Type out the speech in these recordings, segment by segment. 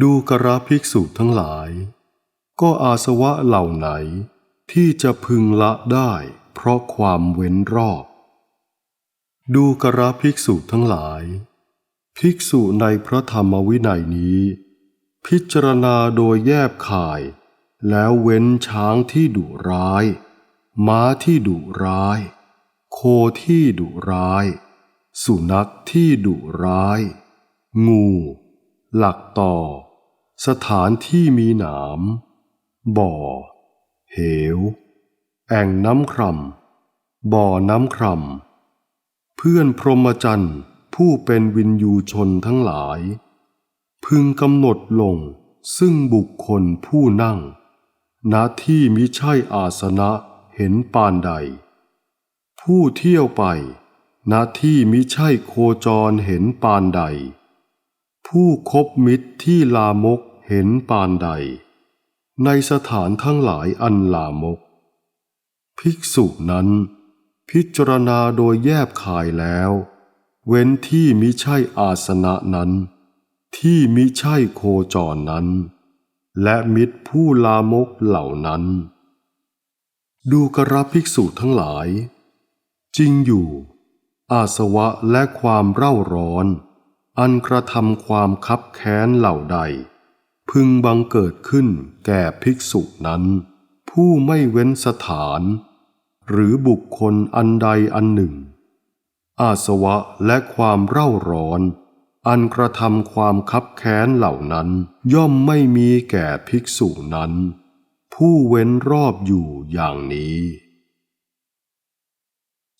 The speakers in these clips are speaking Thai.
ดูกระภิกษุทั้งหลาย ก็อาสวะเหล่าไหน ที่จะพึงละได้เพราะความเว้นรอบ ดูกระภิกษุทั้งหลาย ภิกษุในพระธรรมวินัยนี้ พิจารณาโดยแยบข่าย แล้วเว้นช้างที่ดุร้าย ม้าที่ดุร้าย โคที่ดุร้าย สุนัขที่ดุร้าย งู หลักต่อ สถานที่มีหนาม บ่อ เหว แอ่งน้ำคร่ำบ่อน้ำคร่ำเพื่อนพรหมจรรย์ผู้เป็นวินยูชนทั้งหลาย พึงกำหนดลงซึ่งบุคคลผู้นั่งณที่มิใช่อาสนะเห็นปานใด ผู้เที่ยวไปณที่มิใช่โคจรเห็นปานใด ผู้คบมิตรที่ลามกเห็นปานใด ในสถานทั้งหลายอันลามก ภิกษุนั้น พิจารณาโดยแยบคายแล้ว เว้นที่มิใช่อาสนะนั้น ที่มิใช่โคจรนั้น และมิตรผู้ลามกเหล่านั้น ดูกระภิกษุทั้งหลาย จริงอยู่ อาสวะและความเร่าร้อน อันกระทำความคับแค้นเหล่าใด พึงบังเกิดขึ้นแก่ภิกษุนั้น ผู้ไม่เว้นสถาน หรือบุคคลอันใดอันหนึ่ง อาสวะและความเร่าร้อน อันกระทำความคับแค้นเหล่านั้นย่อมไม่มีแก่ภิกษุนั้น ผู้เว้นรอบอยู่อย่างนี้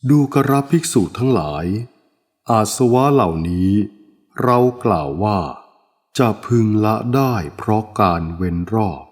ดูกระภิกษุทั้งหลาย อาสวะเหล่านี้ เรากล่าวว่า จะพึงละได้เพราะการเว้นรอบ